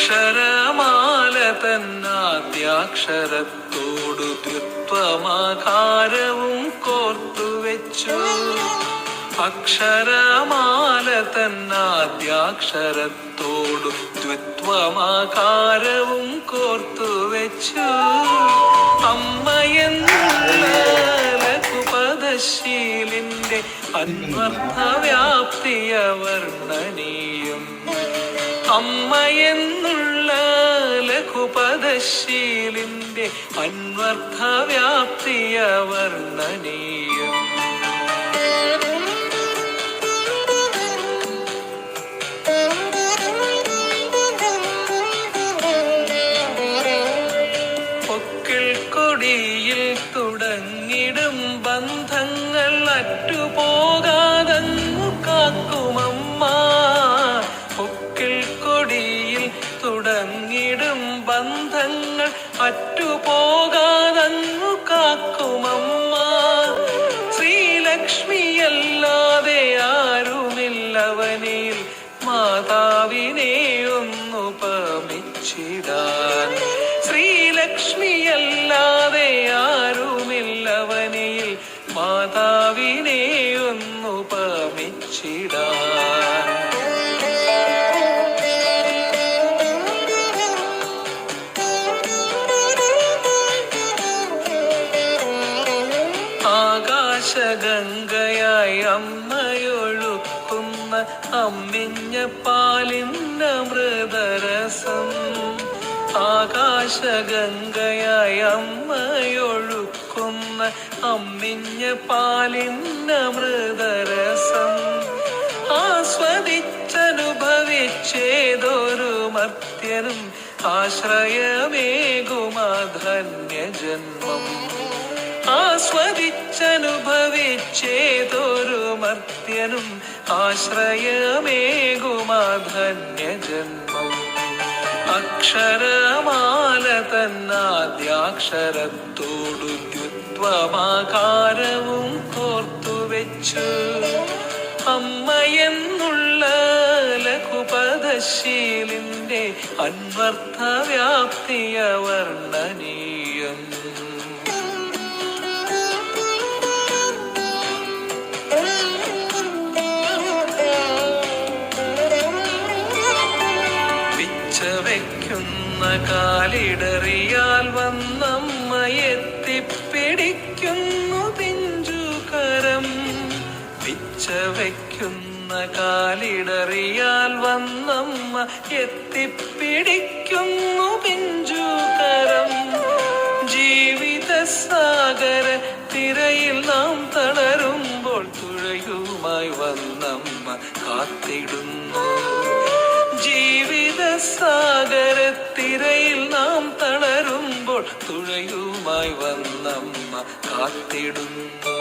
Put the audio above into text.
അക്ഷരമാല തന്നാദ്യാക്ഷരത്തോടു ദ്വിത്വമാകാരവും കോർത്തുവെച്ചു അക്ഷരമാല തന്നാദ്യാക്ഷരത്തോടു ദ്വിത്വമാകാരവും കോർത്തുവെച്ചു വെച്ചു. അമ്മയെന്നുപദശീലിന്റെ അന്വർത്ഥവ്യാപ്തിയ വർണനീയം. അമ്മയെന്നുള്ള ലഘുപദശീലിന്റെ അന്വർത്ഥവ്യാപ്തിയ വർണനീയം പൊക്കിൾ കൊടിയിൽ തുടങ്ങിടും ബന്ധങ്ങൾ അറ്റുപോകാതങ്ങു അറ്റുപോകാതങ്ങു കാക്കുമമ്മ. ശ്രീലക്ഷ്മിയല്ലാതെ ആരുമില്ലവനിൽ മാതാവിനെ ഒന്നു പമിച്ചിടാൻ ആകാശഗംഗയായി അമ്മയൊഴുക്കുന്ന അമ്മിഞ്ഞ പാലിന്ന മൃതരസം ആകാശഗംഗയായി അമ്മയൊഴുക്കുന്ന അമ്മിഞ്ഞ പാലിന്ന മൃതരസം ആസ്വദിച്ചനുഭവിച്ചേതൊരു മർത്യനും ആശ്രയമേകുമധന്യജന്മം ആസ്വദിച്ചനുഭവിച്ചേതൊരു മർത്യനും ആശ്രയമേകുമാധന്യജന്മം. അക്ഷരമാല തന്നാദ്യാക്ഷരത്തോടു ദ്യുത്വമാകാരവും കോർത്തുവെച്ചു. അമ്മയെന്നുള്ള ലഘുപദശീലിന്റെ അന്വർത്ഥവ്യാപ്തിയ വ്യാപ്തിയ പിച്ച വയ്ക്കുന്ന കാലിടറിയാൽ വന്നമ്മ എത്തിപ്പിടിക്കുന്നു പിഞ്ചുകരം പിച്ച വയ്ക്കുന്ന കാലിടറിയാൽ വന്നമ്മ എത്തിപ്പിടിക്കുന്നു പിഞ്ചുകരം ജീവിത സാഗര തിരയിൽ നാം തളരുമ്പോൾ തുഴയുമായി വന്നമ്മ കാത്തിടുന്നു സാഗരത്തിരയിൽ നാം തളരുമ്പോൾ തുഴയുമായി വന്നമ്മ കാത്തിടുന്നു.